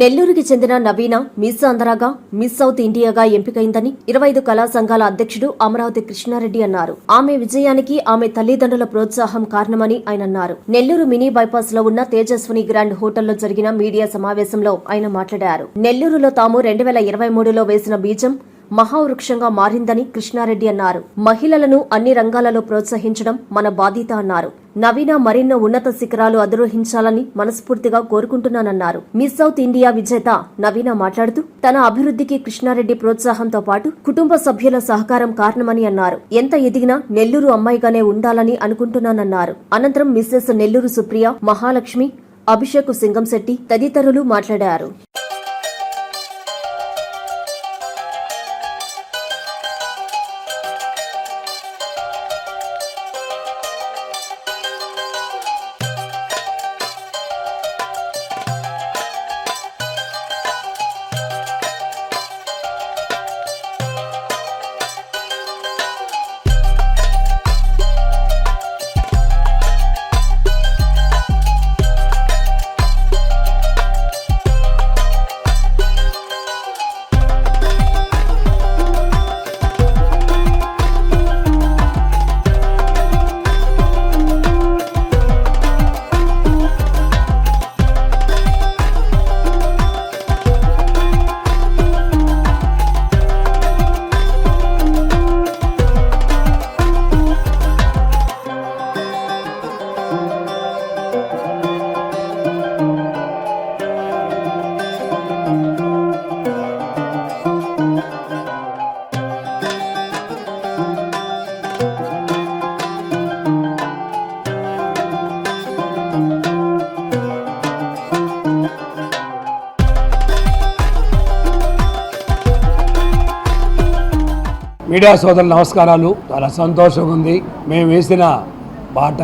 నెల్లూరుకి చెందిన నవీన మిస్ ఆంధ్రాగా మిస్ సౌత్ ఇండియాగా ఎంపికైందని ఇరవై ఐదు కళా సంఘాల అధ్యక్షుడు అమరావతి కృష్ణారెడ్డి అన్నారు. ఆమె విజయానికి ఆమె తల్లిదండ్రుల ప్రోత్సాహం కారణమని ఆయన అన్నారు. నెల్లూరు మినీ బైపాస్లో ఉన్న తేజస్విని గ్రాండ్ హోటల్లో జరిగిన మీడియా సమావేశంలో ఆయన మాట్లాడారు. నెల్లూరులో తాము రెండు వేల ఇరవై మూడులో వేసిన బీజం మహావృక్షంగా మారిందని కృష్ణారెడ్డి అన్నారు. మహిళలను అన్ని రంగాలలో ప్రోత్సహించడం మన బాధ్యత అన్నారు. నవీన మరిన్నో ఉన్నత శిఖరాలు అధిరోహించాలని మనస్ఫూర్తిగా కోరుకుంటున్నానన్నారు. మిస్ సౌత్ ఇండియా విజేత నవీన మాట్లాడుతూ తన అభివృద్ధికి కృష్ణారెడ్డి ప్రోత్సాహంతో పాటు కుటుంబ సభ్యుల సహకారం కారణమని అన్నారు. ఎంత ఎదిగినా నెల్లూరు అమ్మాయిగానే ఉండాలని అనుకుంటున్నానన్నారు. అనంతరం మిస్సెస్ నెల్లూరు సుప్రియ మహాలక్ష్మి అభిషేక్ సింగంశెట్టి తదితరులు మాట్లాడారు. మీడియా సోదరులు నమస్కారాలు. చాలా సంతోషంగా ఉంది. మేము వేసిన బాట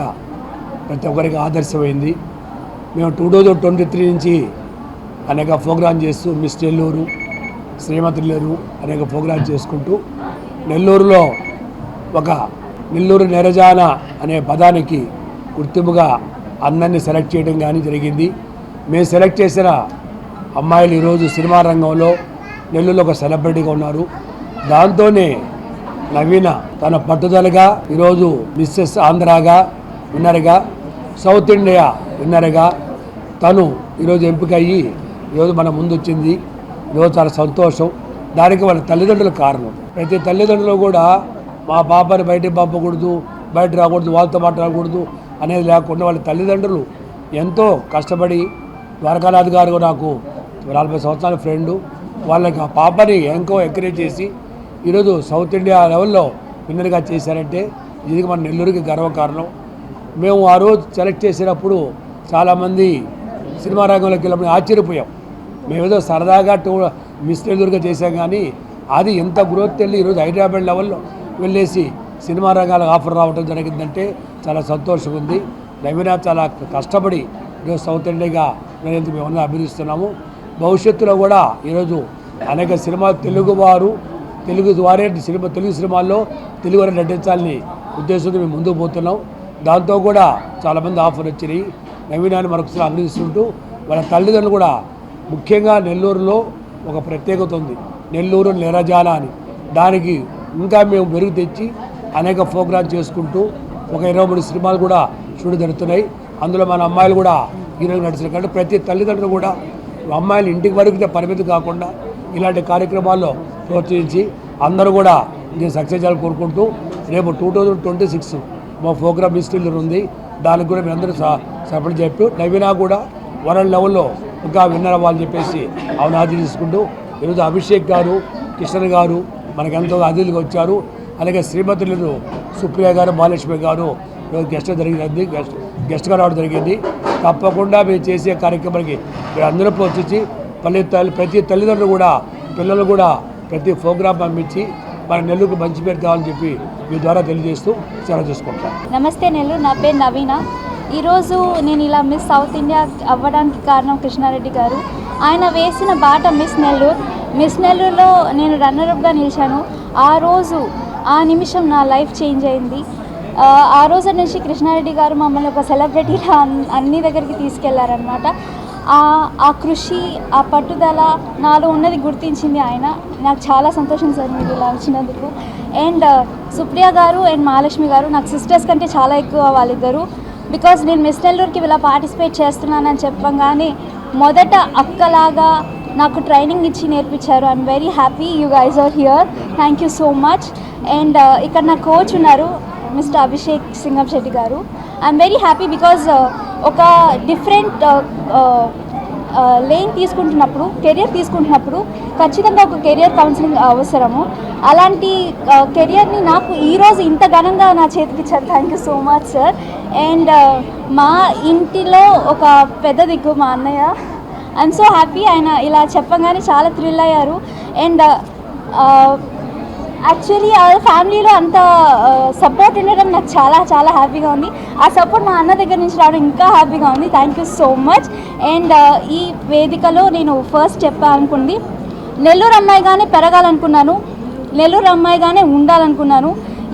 ప్రతి ఒక్కరికి ఆదర్శమైంది. మేము టూ థౌజండ్ ట్వంటీ త్రీ నుంచి అనేక ప్రోగ్రాం చేస్తూ మిస్ నెల్లూరు శ్రీమతిల్లేరు అనేక ప్రోగ్రాం చేసుకుంటూ నెల్లూరులో ఒక నెల్లూరు నెరజాన అనే పదానికి గుర్తింపుగా అందరినీ సెలెక్ట్ చేయడం కానీ జరిగింది. మేము సెలెక్ట్ చేసిన అమ్మాయిలు ఈరోజు సినిమా రంగంలో నెల్లూరులో ఒక సెలబ్రిటీగా ఉన్నారు. దాంతోనే నవీన తన పట్టుదలగా ఈరోజు మిస్సెస్ ఆంధ్రాగా విన్నర్గా సౌత్ ఇండియా విన్నర్గా తను ఈరోజు ఎంపిక అయ్యి ఈరోజు మన ముందు వచ్చింది ఈరోజు చాలా సంతోషం. దానికి వాళ్ళ తల్లిదండ్రుల కారణం. ప్రతి తల్లిదండ్రులు కూడా మా పాపని బయటికి పంపకూడదు బయట రాకూడదు వాళ్ళతో మాట్లాడకూడదు అనేది లేకుండా వాళ్ళ తల్లిదండ్రులు ఎంతో కష్టపడి ద్వారకానాథ్ గారు నాకు నలభై సంవత్సరాల ఫ్రెండు. వాళ్ళకి ఆ పాపని ఎంకో ఎంకరేజ్ చేసి ఈరోజు సౌత్ ఇండియా లెవెల్లో విన్నర్గా చేశారంటే ఇది మన నెల్లూరుకి గర్వకారణం. మేము ఆ రోజు సెలెక్ట్ చేసినప్పుడు చాలామంది సినిమా రంగంలోకి వెళ్ళినప్పుడు ఆశ్చర్యపోయాం. మేమేదో సరదాగా టూ మిస్ నెల్లూరుగా చేశాం కానీ అది ఎంత గ్రోత్ వెళ్ళి ఈరోజు హైదరాబాద్ లెవెల్లో వెళ్ళేసి సినిమా రంగాలకు ఆఫర్ రావడం జరిగిందంటే చాలా సంతోషంగా ఉంది. రవీనా చాలా కష్టపడి ఈరోజు సౌత్ ఇండియాగా మేము అభినందిస్తున్నాము. భవిష్యత్తులో కూడా ఈరోజు అనేక సినిమా తెలుగువారు తెలుగు వారే సినిమా తెలుగు సినిమాల్లో తెలుగు వారిని నటించాలని ఉద్దేశంతో మేము ముందుకు పోతున్నాం. దాంతో కూడా చాలామంది ఆఫర్ వచ్చినాయి. నవీనాన్ని మరొకసారి అభినందిస్తుంటూ వాళ్ళ తల్లిదండ్రులు కూడా ముఖ్యంగా నెల్లూరులో ఒక ప్రత్యేకత ఉంది. నెల్లూరు నిరజాల అని. దానికి ఇంకా మేము మెరుగు తెచ్చి అనేక ప్రోగ్రామ్ చేసుకుంటూ ఒక ఇరవై మూడు సినిమాలు కూడా చూడ జరుగుతున్నాయి. అందులో మన అమ్మాయిలు కూడా హీరోలు నడుస్తున్నారు కాబట్టి ప్రతి తల్లిదండ్రులు కూడా అమ్మాయిలు ఇంటికి వరకు పరిమితి కాకుండా ఇలాంటి కార్యక్రమాల్లో ప్రోత్సహించి అందరూ కూడా నేను సక్సెస్ చేయాలని కోరుకుంటూ రేపు టూ థౌజండ్ ట్వంటీ సిక్స్ మా ప్రోగ్రామ్ హిస్టరీలో ఉంది. దానికి కూడా మీ అందరూ సపోర్ట్ చెప్పి. నవీనా కూడా వరల్డ్ లెవెల్లో ఇంకా విన్నర్ అవ్వాలని చెప్పేసి అవనాది తీసుకుంటూ ఈరోజు అభిషేక్ గారు కిషన్ గారు మనకు ఎంతో అతిథులుగా వచ్చారు. అలాగే శ్రీమతులు సుప్రియ గారు మహాలక్ష్మి గారు గెస్ట్ జరిగింది. గెస్ట్ గెస్ట్గా రావడం జరిగింది. తప్పకుండా మీరు చేసే కార్యక్రమానికి మీరు అందరూ ప్రోత్సహించి పల్లె తల్లి ప్రతి తల్లిదండ్రులు కూడా పిల్లలు కూడా ప్రతి ప్రోగ్రాం పంపించి మన నెల్లూరుకు మంచి పేరు కావాలని చెప్పి మీ ద్వారా తెలియజేస్తూ సెలవు చేసుకుంటాను నమస్తే నెల్లూరు నా పేరు నవీన. ఈరోజు నేను ఇలా మిస్ సౌత్ ఇండియా అవ్వడానికి కారణం కృష్ణారెడ్డి గారు. ఆయన వేసిన బాట మిస్ నెల్లూరు. మిస్ నెల్లూరులో నేను రన్నరప్గా నిలిచాను. ఆ రోజు ఆ నిమిషం నా లైఫ్ చేంజ్ అయింది. ఆ, రోజు నుంచి కృష్ణారెడ్డి గారు మమ్మల్ని ఒక సెలబ్రిటీలా అన్ని దగ్గరికి తీసుకెళ్ళారనమాట ఆ ఆ కృషి ఆ పట్టుదల నాలో ఉన్నది గుర్తించింది ఆయన. నాకు చాలా సంతోషం సార్ మీరు ఇలా వచ్చినందుకు. అండ్ uh, సుప్రియ గారు అండ్ మహాలక్ష్మి గారు నాకు సిస్టర్స్ కంటే చాలా ఎక్కువ వాళ్ళిద్దరు. బికాజ్ నేను మిస్ నెల్లూరుకి ఇలా పార్టిసిపేట్ చేస్తున్నానని చెప్పంగానే మొదట అక్కలాగా నాకు ట్రైనింగ్ ఇచ్చి నేర్పించారు. I'm very happy you guys are here thank you so much and ఇక్కడ నా కోచ్ ఉన్నారు mister Abhishek Singam Setty garu I'm very happy because ఒక different lane uh, uh, uh, తీసుకుంటున్నప్పుడు కెరియర్ తీసుకుంటున్నప్పుడు ఖచ్చితంగా ఒక కెరియర్ కౌన్సిలింగ్ అవసరము. అలాంటి కెరియర్ని నాకు ఈరోజు ఇంత ఘనంగా నా చేతికి ఇచ్చారు. Thank you so much sir and మా ఇంటిలో ఒక పెద్ద దిక్కు మా అన్నయ్య. ఐఎమ్ సో హ్యాపీ ఆయన ఇలా చెప్పగానే చాలా థ్రిల్ అయ్యారు. అండ్ యాక్చువల్లీ ఆ ఫ్యామిలీలో అంత సపోర్ట్ ఉండడం నాకు చాలా చాలా హ్యాపీగా ఉంది. ఆ సపోర్ట్ మా అన్న దగ్గర నుంచి రావడం ఇంకా హ్యాపీగా ఉంది. Thank you so much and ఈ వేదికలో నేను ఫస్ట్ చెప్పాలనుకుంది నెల్లూరు అమ్మాయిగానే పెరగాలనుకున్నాను. నెల్లూరు అమ్మాయిగానే ఉండాలనుకున్నాను.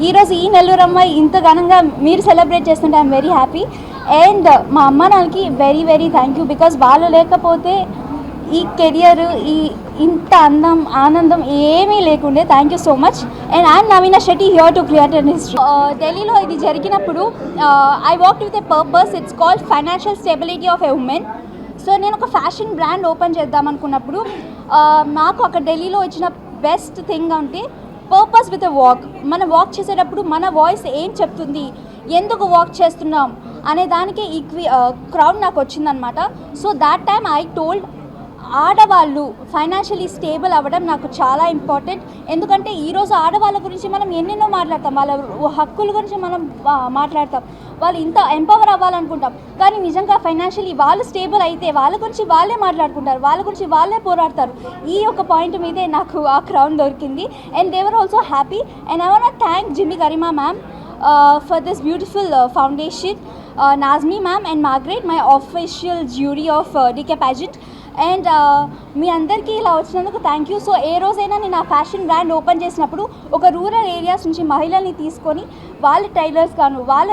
ఈరోజు ఈ నెల్లూరు అమ్మాయి ఇంత ఘనంగా మీరు సెలబ్రేట్ చేస్తుంటే ఐఎమ్ వెరీ హ్యాపీ అండ్ మా అమ్మ నాన్నకి very very thank you because వాళ్ళు లేకపోతే ఈ కెరియర్ ఈ ఇంత అందం ఆనందం ఏమీ లేకుండే. Thank you so much and I'm Naveena Shetty here to create an history ఢిల్లీలో ఇది జరిగినప్పుడు I walk with a purpose it's called financial stability of a women so నేను ఒక ఫ్యాషన్ బ్రాండ్ ఓపెన్ చేద్దాం అనుకున్నప్పుడు uh, నాకు అక్కడ ఢిల్లీలో ఇచ్చిన బెస్ట్ థింగ్ అంటే పర్పస్ విత్ ఎ వాక్ మనం వాక్ చేసేటప్పుడు మన వాయిస్ ఏం చెప్తుంది? ఎందుకు వాక్ చేస్తున్నాం? అనే దానికి ఈ క్రౌడ్ నాకు వచ్చిందనమాట. So that time I told ఆడవాళ్ళు ఫైనాన్షియలీ స్టేబుల్ అవ్వడం నాకు చాలా ఇంపార్టెంట్ ఎందుకంటే ఈరోజు ఆడవాళ్ళ గురించి మనం ఎన్నెన్నో మాట్లాడతాం. వాళ్ళ హక్కుల గురించి మనం మాట్లాడతాం. వాళ్ళు ఇంత ఎంపవర్ అవ్వాలనుకుంటాం. కానీ నిజంగా ఫైనాన్షియలీ వాళ్ళు స్టేబుల్ అయితే వాళ్ళ గురించి వాళ్ళే మాట్లాడుకుంటారు. వాళ్ళ గురించి వాళ్ళే పోరాడతారు. ఈ ఒక పాయింట్ మీదే నాకు ఆ క్రౌన్ దొరికింది. And they're also happy and I want thank Jimmy Garima ma'am for this beautiful foundation Nazmi ma'am and Margaret my official jury of DK pageant and uh, మీ అందరికీ ఇలా వచ్చినందుకు థ్యాంక్ యూ సో ఏ రోజైనా నేను ఆ fashion brand open చేసినప్పుడు ఒక rural areas నుంచి మహిళల్ని తీసుకొని వాళ్ళ టైలర్స్ కాను వాళ్ళ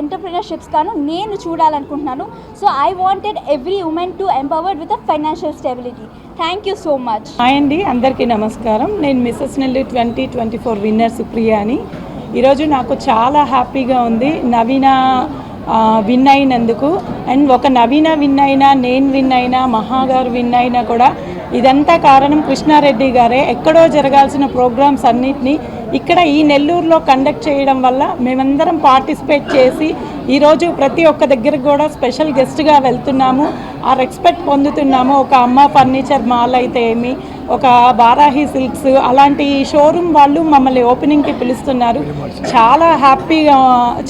ఎంటర్ప్రినర్షిప్స్ కాను uh, uh, నేను చూడాలనుకుంటున్నాను. So I wanted every women to empowered with a financial stability thank you so much hi అండి అందరికీ నమస్కారం. నేను mrs Nelli twenty twenty four winner Supriya అని ఈరోజు నాకు చాలా హ్యాపీగా ఉంది. నవీన విన్ అయినందుకు. అండ్ ఒక నవీన విన్ అయినా నేను విన్ అయినా మహాగారు విన్ అయినా కూడా ఇదంతా కారణం కృష్ణారెడ్డి గారే. ఎక్కడో జరగాల్సిన ప్రోగ్రామ్స్ అన్నిటినీ ఇక్కడ ఈ నెల్లూరులో కండక్ట్ చేయడం వల్ల మేమందరం పార్టిసిపేట్ చేసి ఈరోజు ప్రతి ఒక్క దగ్గరకు కూడా స్పెషల్ గెస్ట్గా వెళ్తున్నాము. ఆ రెస్పెక్ట్ పొందుతున్నాము. ఒక అమ్మ ఫర్నిచర్ మాల్ అయితే ఏమి ఒక బారాహి సిల్క్స్ అలాంటి షోరూమ్ వాళ్ళు మమ్మల్ని ఓపెనింగ్కి పిలుస్తున్నారు. చాలా హ్యాపీగా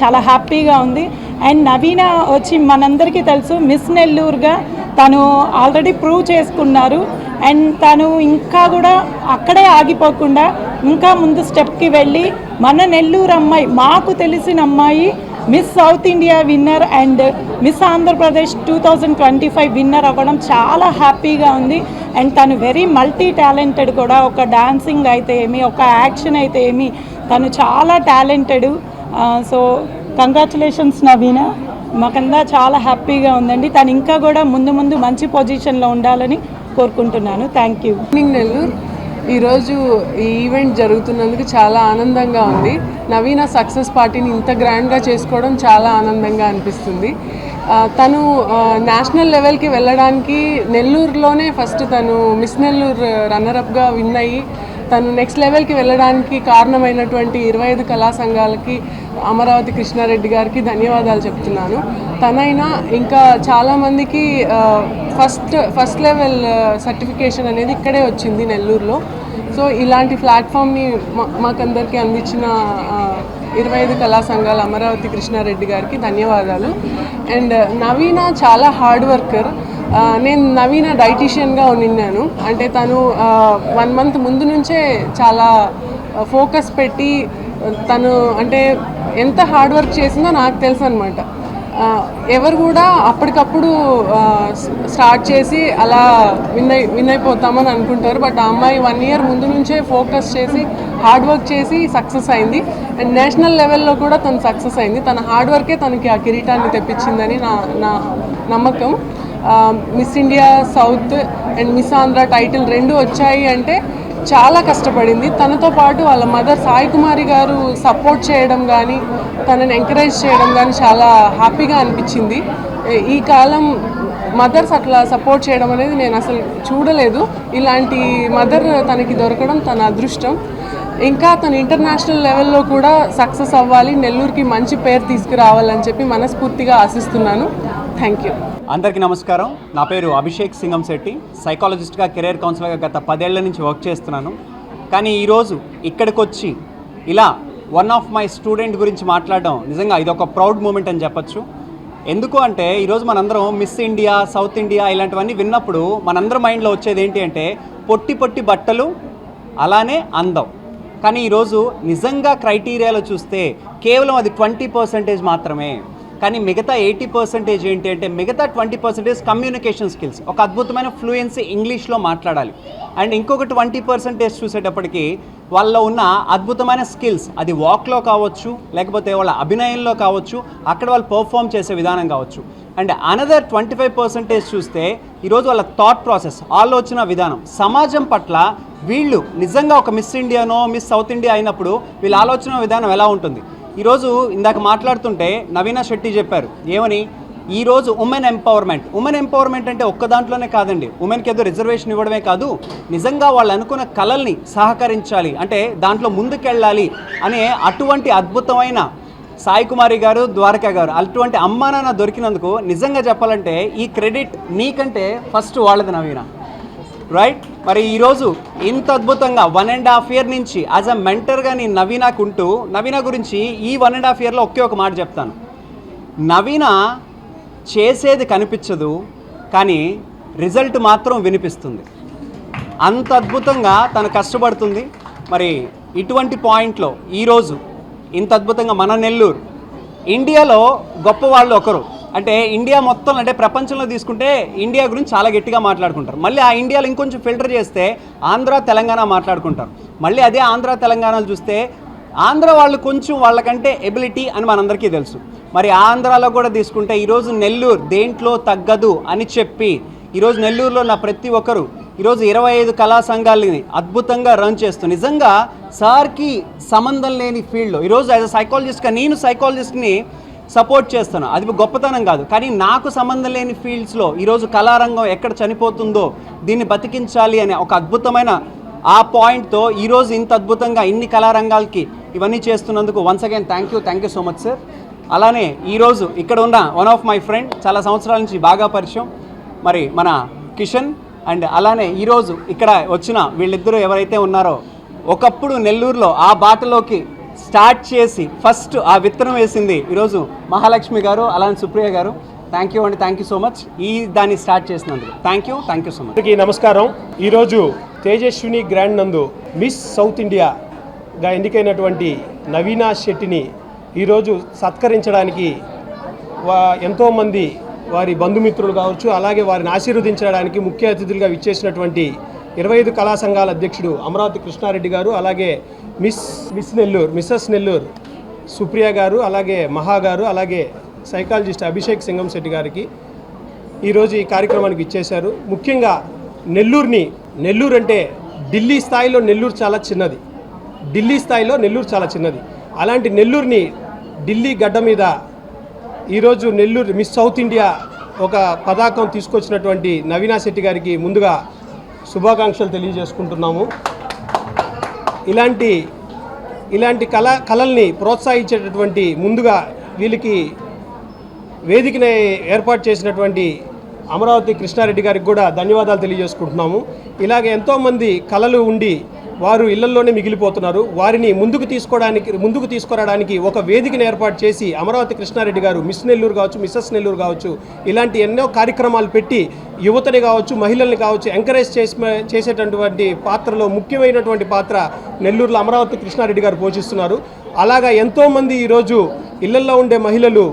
చాలా హ్యాపీగా ఉంది. అండ్ నవీన వచ్చి మనందరికీ తెలుసు మిస్ నెల్లూరుగా తను ఆల్రెడీ ప్రూవ్ చేసుకున్నారు. అండ్ తను ఇంకా కూడా అక్కడే ఆగిపోకుండా ఇంకా ముందు స్టెప్కి వెళ్ళి మన నెల్లూరు అమ్మాయి మాకు తెలిసిన అమ్మాయి miss south India winner and miss Andhra Pradesh two thousand twenty five winner అవ్వడం చాలా హ్యాపీగా ఉంది. అండ్ తను వెరీ మల్టీ టాలెంటెడ్ కూడా ఒక డాన్సింగ్ అయితే ఏమి ఒక యాక్షన్ అయితే ఏమి తను చాలా talented so uh, congratulations Naveena మాకందా చాలా హ్యాపీగా ఉందండి. తను ఇంకా కూడా ముందు ముందు మంచి పొజిషన్లో ఉండాలని కోరుకుంటున్నాను. థ్యాంక్ యూ ఈవినింగ్ నెల్లూరు ఈరోజు ఈ ఈవెంట్ జరుగుతున్నందుకు చాలా ఆనందంగా ఉంది. నవీన సక్సెస్ పార్టీని ఇంత గ్రాండ్గా చేసుకోవడం చాలా ఆనందంగా అనిపిస్తుంది. తను నేషనల్ లెవెల్కి వెళ్ళడానికి నెల్లూరులోనే ఫస్ట్ తను మిస్ నెల్లూరు రన్నరప్గా విన్ అయ్యి తను నెక్స్ట్ లెవెల్కి వెళ్ళడానికి కారణమైనటువంటి ఇరవై ఐదు కళా సంఘాలకి అమరావతి కృష్ణారెడ్డి గారికి ధన్యవాదాలు చెప్తున్నాను. తనైనా ఇంకా చాలామందికి ఫస్ట్ ఫస్ట్ లెవెల్ సర్టిఫికేషన్ అనేది ఇక్కడే వచ్చింది నెల్లూరులో. సో ఇలాంటి ప్లాట్ఫామ్ని మా మాకందరికీ అందించిన ఇరవై ఐదు కళా సంఘాల అమరావతి కృష్ణారెడ్డి గారికి ధన్యవాదాలు. అండ్ నవీన చాలా హార్డ్ వర్కర్ నేను నవీన డైటీషియన్గా నిన్నాను. అంటే తను వన్ మంత్ ముందు నుంచే చాలా ఫోకస్ పెట్టి తను అంటే ఎంత హార్డ్ వర్క్ చేసిందో నాకు తెలుసు అనమాట ఎవరు కూడా అప్పటికప్పుడు స్టార్ట్ చేసి అలా విన్ అయి విన్ అయిపోతామని అనుకుంటారు. బట్ ఆ అమ్మాయి వన్ ఇయర్ ముందు నుంచే ఫోకస్ చేసి హార్డ్ వర్క్ చేసి సక్సెస్ అయింది. అండ్ నేషనల్ లెవెల్లో కూడా తను సక్సెస్ అయింది. తన హార్డ్ వర్కే తనకి ఆ కిరీటాన్ని తెప్పించిందని నా నా నమ్మకం. Miss India south and miss Andhra title రెండు వచ్చాయి అంటే చాలా కష్టపడింది. తనతో పాటు వాళ్ళ మదర్ సాయి కుమారి గారు సపోర్ట్ చేయడం కానీ తనని ఎంకరేజ్ చేయడం కానీ చాలా హ్యాపీగా అనిపించింది. ఈ కాలం మదర్స్ అట్లా సపోర్ట్ చేయడం అనేది నేను అసలు చూడలేదు. ఇలాంటి మదర్ తనకి దొరకడం తన అదృష్టం. ఇంకా తను ఇంటర్నేషనల్ లెవెల్లో కూడా సక్సెస్ అవ్వాలి నెల్లూరుకి మంచి పేరు తీసుకురావాలని చెప్పి మనస్ఫూర్తిగా ఆశిస్తున్నాను. థ్యాంక్ యూ అందరికీ నమస్కారం. నా పేరు అభిషేక్ సింగం శెట్టి. సైకాలజిస్ట్గా కెరీర్ కౌన్సిలర్గా గత పదేళ్ళ నుంచి వర్క్ చేస్తున్నాను. కానీ ఈరోజు ఇక్కడికి వచ్చి ఇలా వన్ ఆఫ్ మై స్టూడెంట్ గురించి మాట్లాడడం నిజంగా ఇది ఒక ప్రౌడ్ మూమెంట్ అని చెప్పొచ్చు. ఎందుకు అంటే ఈరోజు మనందరం మిస్ ఇండియా సౌత్ ఇండియా ఇలాంటివన్నీ విన్నప్పుడు మనందరి మైండ్లో వచ్చేది ఏంటి అంటే పొట్టి పొట్టి బట్టలు అలానే అందం. కానీ ఈరోజు నిజంగా క్రైటీరియాలో చూస్తే కేవలం అది ట్వంటీ పర్సెంటేజ్ మాత్రమే. కానీ మిగతా ఎయిటీ పర్సెంటేజ్ ఏంటి అంటే మిగతా ట్వంటీ పర్సెంటేజ్ కమ్యూనికేషన్ స్కిల్స్. ఒక అద్భుతమైన ఫ్లూయెన్సీ ఇంగ్లీష్లో మాట్లాడాలి. అండ్ ఇంకొక ట్వంటీ పర్సెంటేజ్ చూసేటప్పటికి వాళ్ళలో ఉన్న అద్భుతమైన స్కిల్స్ అది వాక్లో కావచ్చు లేకపోతే వాళ్ళ అభినయంలో కావచ్చు అక్కడ వాళ్ళు పర్ఫామ్ చేసే విధానం కావచ్చు. And another twenty five percentage చూస్తే ఈరోజు వాళ్ళ థాట్ ప్రాసెస్ ఆలోచన విధానం. సమాజం పట్ల వీళ్ళు నిజంగా ఒక మిస్ ఇండియానో మిస్ సౌత్ ఇండియా అయినప్పుడు వీళ్ళ ఆలోచన విధానం ఎలా ఉంటుంది? ఈరోజు ఇందాక మాట్లాడుతుంటే నవీన శెట్టి చెప్పారు. ఏమని? ఈరోజు ఉమెన్ ఎంపవర్మెంట్. ఉమెన్ ఎంపవర్మెంట్ అంటే ఒక్క దాంట్లోనే కాదండి. ఉమెన్కి ఏదో రిజర్వేషన్ ఇవ్వడమే కాదు నిజంగా వాళ్ళు అనుకున్న కళల్ని సహకరించాలి. అంటే దాంట్లో ముందుకెళ్ళాలి అనే అటువంటి అద్భుతమైన సాయి కుమారి గారు ద్వారకా గారు అటువంటి అమ్మా నాన్న దొరికినందుకు నిజంగా చెప్పాలంటే ఈ క్రెడిట్ నీకంటే ఫస్ట్ వాళ్ళది నవీన. రైట్ మరి ఈరోజు ఇంత అద్భుతంగా వన్ అండ్ హాఫ్ ఇయర్ నుంచి యాజ్ అ మెంటర్గా నేను నవీనాకు ఉంటూ నవీన గురించి ఈ వన్ అండ్ హాఫ్ ఇయర్లో ఒకే ఒక మాట చెప్తాను. నవీన చేసేది కనిపించదు కానీ రిజల్ట్ మాత్రం వినిపిస్తుంది. అంత అద్భుతంగా తను కష్టపడుతుంది. మరి ఇటువంటి పాయింట్లో ఈరోజు ఇంత అద్భుతంగా మన నెల్లూరు ఇండియాలో గొప్ప వాళ్ళు ఒకరు. అంటే ఇండియా మొత్తం అంటే ప్రపంచంలో తీసుకుంటే ఇండియా గురించి చాలా గట్టిగా మాట్లాడుకుంటారు. మళ్ళీ ఆ ఇండియాలో ఇంకొంచెం ఫిల్టర్ చేస్తే ఆంధ్ర తెలంగాణ మాట్లాడుకుంటారు. మళ్ళీ అదే ఆంధ్ర తెలంగాణలో చూస్తే ఆంధ్ర వాళ్ళు కొంచెం వాళ్ళకంటే ఎబిలిటీ అని మనందరికీ తెలుసు. మరి ఆంధ్రాలో కూడా తీసుకుంటే ఈరోజు నెల్లూరు దేంట్లో తగ్గదు అని చెప్పి ఈరోజు నెల్లూరులో నా ప్రతి ఒక్కరు ఈరోజు ఇరవై ఐదు కళా సంఘాలని అద్భుతంగా రన్ చేస్తూ నిజంగా సార్కి సంబంధం లేని ఫీల్డ్లో ఈరోజు యాజ్ అ సైకాలజిస్ట్గా నేను సైకాలజిస్ట్ని సపోర్ట్ చేస్తాను అది గొప్పతనం కాదు. కానీ నాకు సంబంధం లేని ఫీల్డ్స్లో ఈరోజు కళారంగం ఎక్కడ చనిపోతుందో దీన్ని బతికించాలి అనే ఒక అద్భుతమైన ఆ పాయింట్తో ఈరోజు ఇంత అద్భుతంగా ఇన్ని కళారంగాలకి ఇవన్నీ చేస్తున్నందుకు once again thank you thank you so much sir అలానే ఈరోజు ఇక్కడ ఉన్న వన్ ఆఫ్ మై ఫ్రెండ్ చాలా సంవత్సరాల నుంచి బాగా పరిచయం. మరి మన కిషన్ అండ్ అలానే ఈరోజు ఇక్కడ వచ్చిన వీళ్ళిద్దరూ ఎవరైతే ఉన్నారో ఒకప్పుడు నెల్లూరులో ఆ బాటలోకి స్టార్ట్ చేసి ఫస్ట్ ఆ విత్తనం వేసింది ఈరోజు మహాలక్ష్మి గారు అలానే సుప్రియ గారు. థ్యాంక్ యూ అండి థ్యాంక్ యూ సో మచ్ ఈ దాన్ని స్టార్ట్ చేసినందుకు. Thank you thank you so much నమస్కారం. ఈరోజు తేజస్విని గ్రాండ్ నందు మిస్ సౌత్ ఇండియాగా ఎన్నికైనటువంటి నవీనా శెట్టిని ఈరోజు సత్కరించడానికి వా ఎంతోమంది వారి బంధుమిత్రులు కావచ్చు అలాగే వారిని ఆశీర్వదించడానికి ముఖ్య అతిథులుగా విచ్చేసినటువంటి ఇరవై ఐదు కళా సంఘాల అధ్యక్షుడు అమరావతి కృష్ణారెడ్డి గారు అలాగే miss miss Nellore mrs Nellore Supriya garu అలాగే మహా గారు అలాగే సైకాలజిస్ట్ అభిషేక్ సింగం శెట్టి గారికి ఈరోజు ఈ కార్యక్రమానికి ఇచ్చేశారు. ముఖ్యంగా నెల్లూరుని నెల్లూరు అంటే ఢిల్లీ స్థాయిలో నెల్లూరు చాలా చిన్నది. ఢిల్లీ స్థాయిలో నెల్లూరు చాలా చిన్నది. అలాంటి నెల్లూరుని ఢిల్లీ గడ్డ మీద ఈరోజు నెల్లూరు మిస్ సౌత్ ఇండియా ఒక పతాకం తీసుకొచ్చినటువంటి నవీనా శెట్టి గారికి ముందుగా శుభాకాంక్షలు తెలియజేసుకుంటున్నాము. ఇలాంటి ఇలాంటి కళ కళల్ని ప్రోత్సహించేటటువంటి ముందుగా వీళ్ళకి వేదికని ఏర్పాటు చేసినటువంటి అమరావతి కృష్ణారెడ్డి గారికి కూడా ధన్యవాదాలు తెలియజేసుకుంటున్నాము. ఇలాగ ఎంతోమంది కళలు ఉండి వారు ఇళ్ళల్లోనే మిగిలిపోతున్నారు. వారిని ముందుకు తీసుకోవడానికి ముందుకు తీసుకురావడానికి ఒక వేదికను ఏర్పాటు చేసి అమరావతి కృష్ణారెడ్డి గారు మిస్ నెల్లూరు కావచ్చు మిస్సెస్ నెల్లూరు కావచ్చు ఇలాంటి ఎన్నో కార్యక్రమాలు పెట్టి యువతని కావచ్చు మహిళల్ని కావచ్చు ఎంకరేజ్ చేసి చేసేటటువంటి పాత్రలో ముఖ్యమైనటువంటి పాత్ర నెల్లూరులో అమరావతి కృష్ణారెడ్డి గారు పోషిస్తున్నారు. అలాగా ఎంతోమంది ఈరోజు ఇళ్ళల్లో ఉండే మహిళలు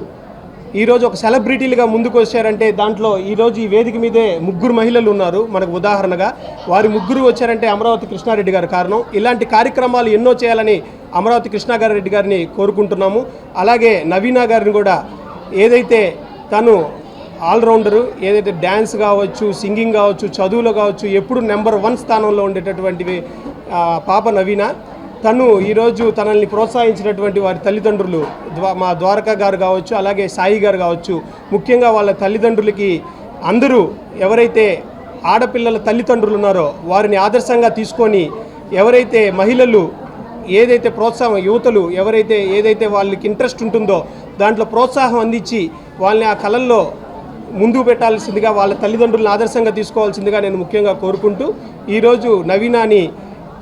ఈరోజు ఒక సెలబ్రిటీలుగా ముందుకు వచ్చారంటే దాంట్లో ఈరోజు ఈ వేదిక మీదే ముగ్గురు మహిళలు ఉన్నారు. మనకు ఉదాహరణగా వారి ముగ్గురు వచ్చారంటే అమరావతి కృష్ణారెడ్డి గారు కారణం. ఇలాంటి కార్యక్రమాలు ఎన్నో చేయాలని అమరావతి కృష్ణాగారెడ్డి గారిని కోరుకుంటున్నాము. అలాగే నవీనా గారిని కూడా ఏదైతే తను ఆల్రౌండరు ఏదైతే డ్యాన్స్ కావచ్చు సింగింగ్ కావచ్చు చదువులో కావచ్చు ఎప్పుడు నెంబర్ వన్ స్థానంలో ఉండేటటువంటివి పాప నవీన. తను ఈరోజు తనల్ని ప్రోత్సహించినటువంటి వారి తల్లిదండ్రులు మా ద్వారకా గారు కావచ్చు అలాగే సాయి గారు కావచ్చు ముఖ్యంగా వాళ్ళ తల్లిదండ్రులకి అందరూ ఎవరైతే ఆడపిల్లల తల్లిదండ్రులు ఉన్నారో వారిని ఆదర్శంగా తీసుకొని ఎవరైతే మహిళలు ఏదైతే ప్రోత్సాహం యువతలు ఎవరైతే ఏదైతే వాళ్ళకి ఇంట్రెస్ట్ ఉంటుందో దాంట్లో ప్రోత్సాహం అందించి వాళ్ళని ఆ కళల్లో ముందుకు పెట్టాల్సిందిగా వాళ్ళ తల్లిదండ్రులను ఆదర్శంగా తీసుకోవాల్సిందిగా నేను ముఖ్యంగా కోరుకుంటూ ఈరోజు నవీనాని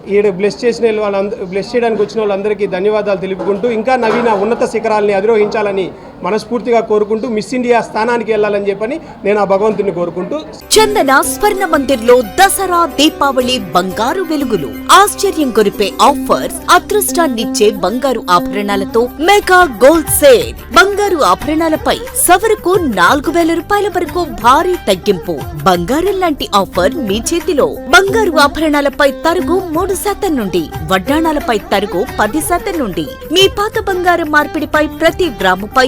ఈడ బ్లెస్ చేసిన వాళ్ళందరూ బ్లెస్ చేయడానికి వచ్చిన వాళ్ళందరికీ ధన్యవాదాలు తెలుపుకుంటూ ఇంకా నవీన ఉన్నత శిఖరాలని అధిరోహించాలని మనస్ఫూర్తిగా కోరుకుంటూ మిస్ ఇండియా స్థానానికి వెళ్ళాలని చెప్పని నేను ఆ భగవంతుని కోరుకుంటూ చందన స్వర్ణ మందిర్లో దసరా దీపావళి బంగారు వెలుగులు. ఆశ్చర్యం కొరిపే ఆఫర్స్ అదృష్టాన్నిచ్చే బంగారు ఆభరణాలతో మెగా గోల్డ్ సేల్. బంగారు ఆభరణాలపై సవరకు నాలుగు వేల రూపాయల వరకు భారీ తగ్గింపు. బంగారం లాంటి ఆఫర్ మీ చేతిలో. బంగారు ఆభరణాలపై తరుగు మూడు శాతం నుండి వడ్డాణాలపై తరుగు పది శాతం నుండి. మీ పాత బంగారం మార్పిడిపై ప్రతి గ్రాముపై